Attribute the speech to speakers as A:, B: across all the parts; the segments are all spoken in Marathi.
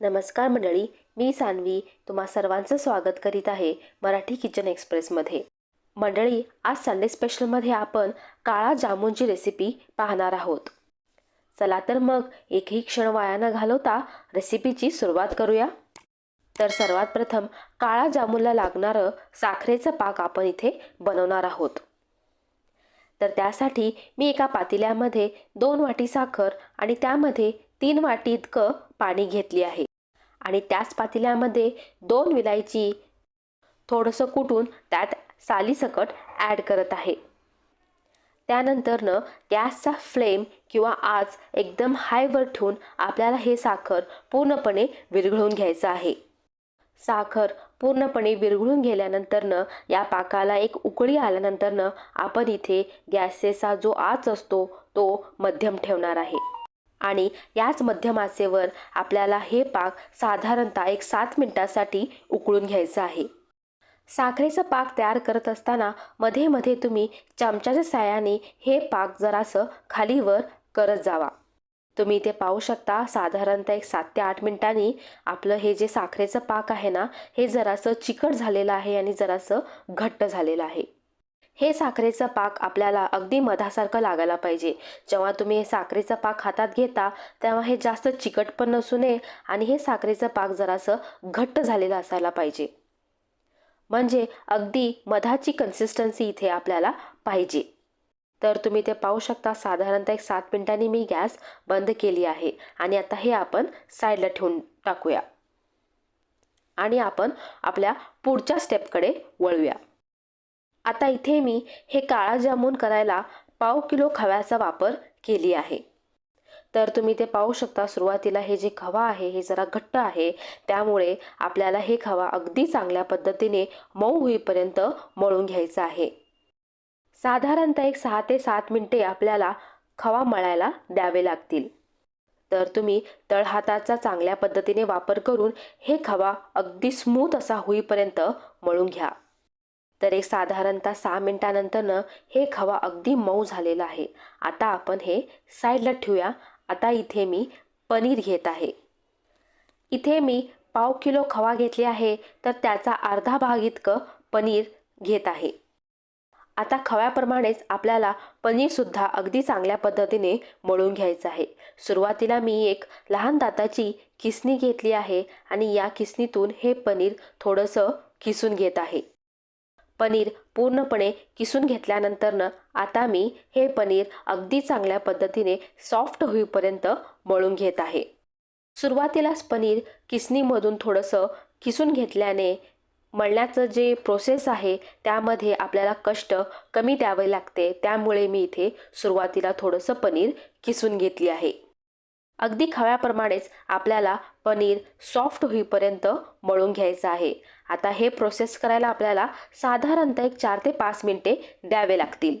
A: नमस्कार मंडळी मी सानवी तुम्हा सर्वांचं स्वागत करीत आहे मराठी किचन एक्सप्रेसमध्ये. मंडळी आज संडे स्पेशलमध्ये आपण काळा जामुनची रेसिपी पाहणार आहोत. चला तर मग एकही क्षण वाया न घालवता रेसिपीची सुरुवात करूया. तर सर्वात प्रथम काळा जामुनला लागणारं साखरेचं पाक आपण इथे बनवणार आहोत. तर त्यासाठी मी एका पातेल्यामध्ये दोन वाटी साखर आणि त्यामध्ये तीन वाटी इतकं पाणी घेतली आहे. आणि त्याच पातेल्यामध्ये दोन विलायची थोडंसं कुटून त्यात सालीसकट ॲड करत आहे. त्यानंतरनं गॅसचा फ्लेम किंवा आज एकदम हायवर ठेवून आपल्याला हे साखर पूर्णपणे विरघळून घ्यायचं आहे. साखर पूर्णपणे विरघळून गेल्यानंतरनं या पाकाला एक उकळी आल्यानंतरनं आपण इथे गॅसेचा जो आच असतो तो मध्यम ठेवणार आहे. आणि याच मध्यमासेवर आपल्याला हे पाक साधारणतः एक सात मिनिटासाठी उकळून घ्यायचं आहे. साखरेचं पाक तयार करत असताना मध्ये मध्ये तुम्ही चमच्याच्या साह्याने हे पाक जरासं खालीवर करत जावा. तुम्ही इथे पाहू शकता साधारणतः एक सात ते आठ मिनिटांनी आपलं हे जे साखरेचं पाक आहे ना हे जरासं चिकट झालेलं आहे आणि जरासं घट्ट झालेलं आहे. हे साखरेचं पाक आपल्याला अगदी मधासारखं लागायला पाहिजे. जेव्हा तुम्ही हे साखरेचं पाक हातात घेता तेव्हा हे जास्त चिकट पण नसू नये आणि हे साखरेचं पाक जरासं घट्ट झालेलं असायला पाहिजे. म्हणजे अगदी मधाची कन्सिस्टन्सी इथे आपल्याला पाहिजे. तर तुम्ही ते पाहू शकता साधारणतः एक सात मिनिटांनी मी गॅस बंद केली आहे आणि आता हे आपण साईडला ठेवून टाकूया. आणि आपण आपल्या पुढच्या स्टेपकडे वळूया. आता इथे मी हे काळा जामून करायला पाव किलो खव्याचा वापर केली आहे. तर तुम्ही ते पाहू शकता सुरुवातीला हे जे खवा आहे हे जरा घट्ट आहे. त्यामुळे आपल्याला हे खवा अगदी चांगल्या पद्धतीने मऊ होईपर्यंत मळून घ्यायचं आहे. साधारणतः एक सहा ते सात मिनटे आपल्याला खवा मळायला द्यावे लागतील. तर तुम्ही तळहाताचा चांगल्या पद्धतीने वापर करून हे खवा अगदी स्मूथ असा होईपर्यंत मळून घ्या. तर एक साधारणतः सहा मिनटानंतरनं हे खवा अगदी मऊ झालेला आहे. आता आपण हे साईडला ठेवूया. आता इथे मी पनीर घेत आहे. इथे मी पाव किलो खवा घेतले आहे. तर त्याचा अर्धा भाग इतकं पनीर घेत आहे. आता खव्याप्रमाणेच आपल्याला पनीरसुद्धा अगदी चांगल्या पद्धतीने मळून घ्यायचं आहे. सुरुवातीला मी एक लहान दाताची किसणी घेतली आहे आणि या किसणीतून हे पनीर थोडंसं किसून घेत आहे. पनीर पूर्णपणे किसून घेतल्यानंतरनं आता मी हे पनीर अगदी चांगल्या पद्धतीने सॉफ्ट होईपर्यंत मळून घेत आहे. सुरुवातीलाच पनीर किसणीमधून थोडंसं किसून घेतल्याने मळण्याचं जे प्रोसेस आहे त्यामध्ये आपल्याला कष्ट कमी द्यावे लागते. त्यामुळे मी इथे सुरुवातीला थोडंसं पनीर किसून घेतली आहे. अगदी खव्याप्रमाणेच आपल्याला पनीर सॉफ्ट होईपर्यंत मळून घ्यायचं आहे. आता हे प्रोसेस करायला आपल्याला साधारणतः एक चार ते पाच मिनटे द्यावे लागतील.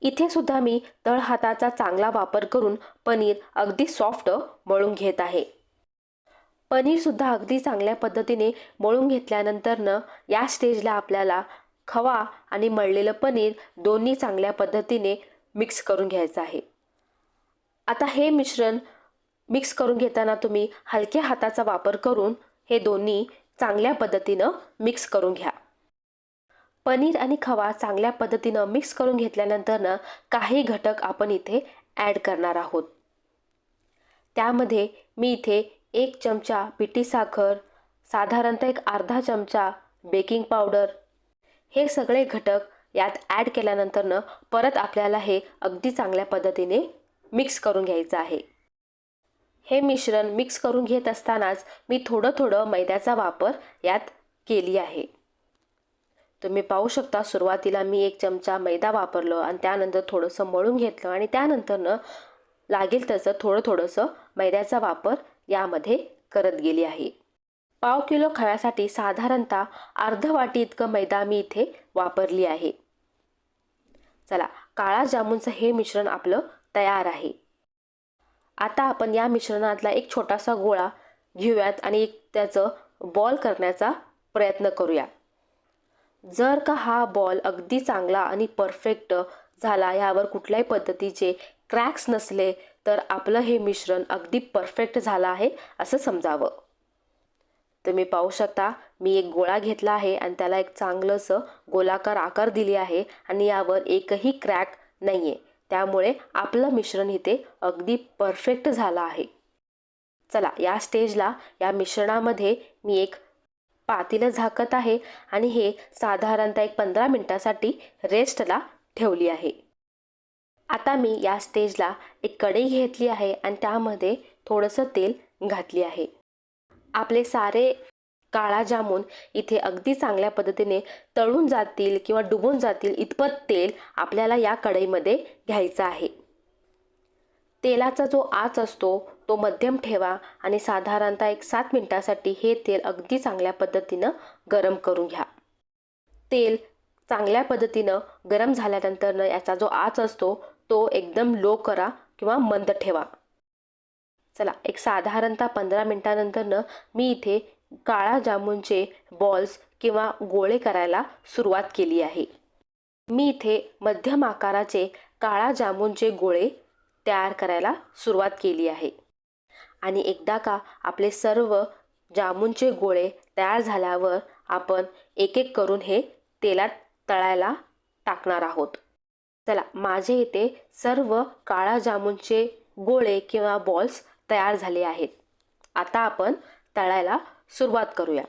A: इथे सुद्धा मी तळहाताचा चांगला वापर करून पनीर अगदी सॉफ्ट मळून घेत आहे. पनीरसुद्धा अगदी चांगल्या पद्धतीने मळून घेतल्यानंतरनं या स्टेजला आपल्याला खवा आणि मळलेलं पनीर दोन्ही चांगल्या पद्धतीने मिक्स करून घ्यायचं आहे. आता हे मिश्रण मिक्स करून घेताना तुम्ही हलक्या हाताचा वापर करून हे दोन्ही चांगल्या पद्धतीनं मिक्स करून घ्या. पनीर आणि खवा चांगल्या पद्धतीनं मिक्स करून घेतल्यानंतरनं काही घटक आपण इथे ॲड करणार आहोत. त्यामध्ये मी इथे एक चमचा पिठी साखर साधारणतः एक अर्धा चमचा बेकिंग पावडर हे सगळे घटक यात ॲड केल्यानंतरनं परत आपल्याला हे अगदी चांगल्या पद्धतीने मिक्स करून घ्यायचं आहे. हे मिश्रण मिक्स करून घेत असतानाच मी थोडं थोडं मैद्याचा वापर यात केली आहे. तुम्ही पाहू शकता सुरुवातीला मी एक चमचा मैदा वापरलो आणि त्यानंतर थोडंसं मळून घेतलं आणि त्यानंतरनं लागेल तसं थोडं थोडंसं मैद्याचा वापर यामध्ये करत गेली आहे. पाव किलो खव्यासाठी साधारणतः अर्ध वाटी इतकं मैदा मी इथे वापरली आहे. चला काळा जामुनचं हे मिश्रण आपलं तयार आहे. आता आपण या मिश्रणातला एक छोटासा गोळा घेऊयात आणि एक त्याचं बॉल करण्याचा प्रयत्न करूया. जर का हा बॉल अगदी चांगला आणि परफेक्ट झाला यावर कुठल्याही पद्धतीचे क्रॅक्स नसले तर आपलं हे मिश्रण अगदी परफेक्ट झालं आहे असं समजावं. तुम्ही पाहू शकता मी एक गोळा घेतला आहे आणि त्याला एक चांगलंसं गोलाकार आकार दिली आहे आणि यावर एकही क्रॅक नाही आहे त्यामुळे आपलं मिश्रण इथे अगदी परफेक्ट झालं आहे. चला या स्टेजला या मिश्रणामध्ये मी एक पातीलं झाकत आहे आणि हे साधारणतः एक पंधरा मिनटासाठी रेस्टला ठेवली आहे. आता मी या स्टेजला एक कढई घेतली आहे आणि त्यामध्ये थोडंसं तेल घातली आहे. आपले सारे काळा जामून इथे अगदी चांगल्या पद्धतीने तळून जातील किंवा डुबून जातील इतपत तेल आपल्याला या कढईमध्ये घ्यायचं आहे. तेलाचा जो आच असतो तो मध्यम ठेवा आणि साधारणतः एक सात मिनटासाठी हे तेल अगदी चांगल्या पद्धतीनं गरम करून घ्या. तेल चांगल्या पद्धतीनं गरम झाल्यानंतरनं याचा जो आच असतो तो एकदम लो करा किंवा मंद ठेवा. चला एक साधारणतः पंधरा मिनटानंतरनं मी इथे काळा जामुनचे बॉल्स किंवा गोळे करायला सुरुवात केली आहे. मी इथे मध्यम आकाराचे काळा जामुनचे गोळे तयार करायला सुरुवात केली आहे. आणि एकदा का आपले सर्व जामुनचे गोळे तयार झाल्यावर आपण एक एक करून हे तेलात तळायला टाकणार आहोत. चला माझे इथे सर्व काळा जामुनचे गोळे किंवा बॉल्स तयार झाले आहेत. आता आपण तळायला सुरुवात करूया.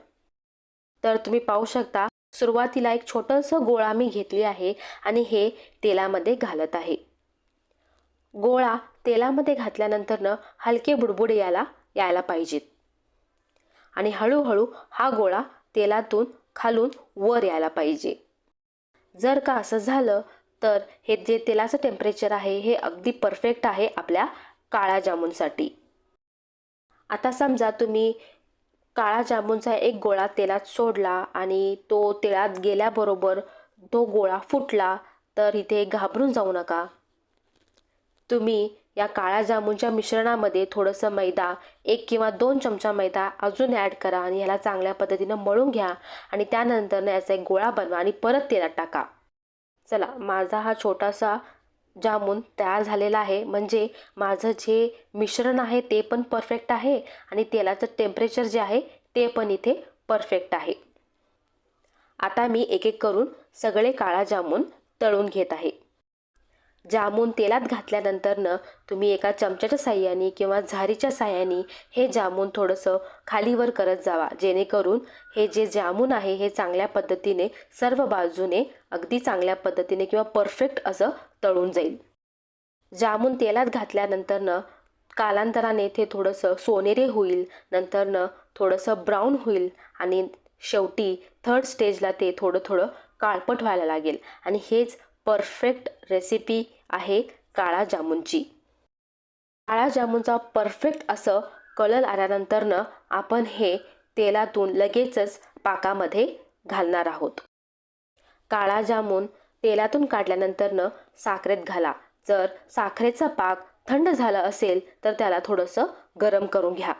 A: तर तुम्ही पाहू शकता सुरुवातीला एक छोटंसं गोळा मी घेतली आहे आणि हे तेलामध्ये घालत आहे. गोळा तेलामध्ये घातल्यानंतरनं हलके बुडबुडे याला यायला पाहिजेत. आणि हळूहळू हा गोळा तेलातून खालून वर यायला पाहिजे. जर का असं झालं तर हे जे तेलाचं टेम्परेचर आहे हे अगदी परफेक्ट आहे आपल्या काळ्या जामुनसाठी आता समजा तुम्ही काळा जामुनचा एक गोळा तेलात सोडला आणि तो तेलात गेल्याबरोबर तो गोळा फुटला तर इथे घाबरून जाऊ नका. तुम्ही या काळ्या जामुनच्या मिश्रणामध्ये थोडंसं मैदा एक किंवा दोन चमचा मैदा अजून ॲड करा आणि ह्याला चांगल्या पद्धतीनं मळून घ्या आणि त्यानंतर याचा एक गोळा बनवा आणि परत तेलात टाका. चला माझा हा छोटासा जामून तयार झालेला आहे. म्हणजे माझं जे मिश्रण आहे ते पण परफेक्ट आहे आणि तेलाचं टेम्परेचर जे आहे ते पण इथे परफेक्ट आहे. आता मी एक एक करून सगळे काळा जामून तळून घेत आहे. जामून तेलात घातल्यानंतरनं तुम्ही एका चमच्याच्या साह्याने किंवा झारीच्या साह्याने हे जामून थोडंसं खालीवर करत जावा. जेणेकरून हे जे जामून आहे हे चांगल्या पद्धतीने सर्व बाजूने अगदी चांगल्या पद्धतीने किंवा परफेक्ट असं तळून जाईल. जामून तेलात घातल्यानंतरनं कालांतराने ते थोडंसं सोनेरे होईल नंतरनं थोडंसं ब्राऊन होईल आणि शेवटी थर्ड स्टेजला ते थोडं थोडं काळपट व्हायला लागेल. आणि हेच परफेक्ट रेसिपी आहे काळा जामुनची. काळा जामुनचा परफेक्ट असं कलर आल्यानंतरनं आपण हे तेलातून लगेचच पाकामध्ये घालणार आहोत. काळा जामून तेलातून काढल्यानंतरनं साखरेत घाला. जर साखरेचा पाक थंड झाला असेल तर त्याला थोडंसं गरम करून घ्या.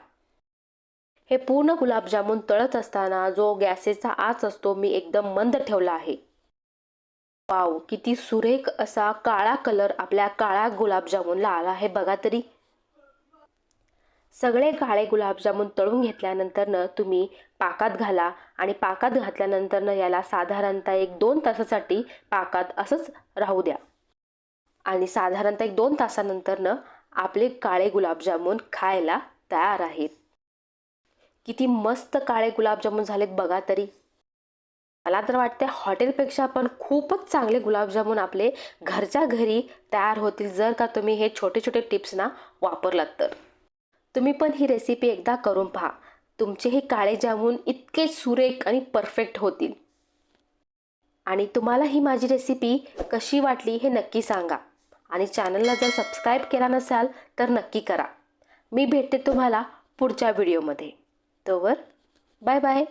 A: हे पूर्ण गुलाबजामुन तळत असताना जो गॅसेचा आच असतो मी एकदम मंद ठेवला आहे. वाव किती सुरेख असा काळा कलर आपल्या काळ्या गुलाबजामुनला आला आहे बघा तरी. सगळे काळे गुलाबजामुन तळून घेतल्यानंतरनं तुम्ही पाकात घाला आणि पाकात घातल्यानंतरनं याला साधारणतः एक दोन तासासाठी पाकात असंच राहू द्या. आणि साधारणतः एक दोन तासानंतरनं आपले काळे गुलाबजामुन खायला तयार आहेत. किती मस्त काळे गुलाबजामुन झालेत बघा तरी. मला तर वाटते हॉटेलपेक्षा पण खूपच चांगले गुलाबजामुन आपले घरच्या घरी तयार होतील जर का तुम्ही हे छोटे छोटे टिप्स ना वापरलात तर. तुम्ही पण ही रेसिपी एकदा करून पहा. तुमचे हे काळे जामून इतके सुरेख आणि परफेक्ट होतील. आणि तुम्हाला ही माझी रेसिपी कशी वाटली हे नक्की सांगा. आणि चॅनलला जर सबस्क्राईब केला नसाल तर नक्की करा. मी भेटते तुम्हाला पुढच्या व्हिडिओमध्ये तोवर बाय बाय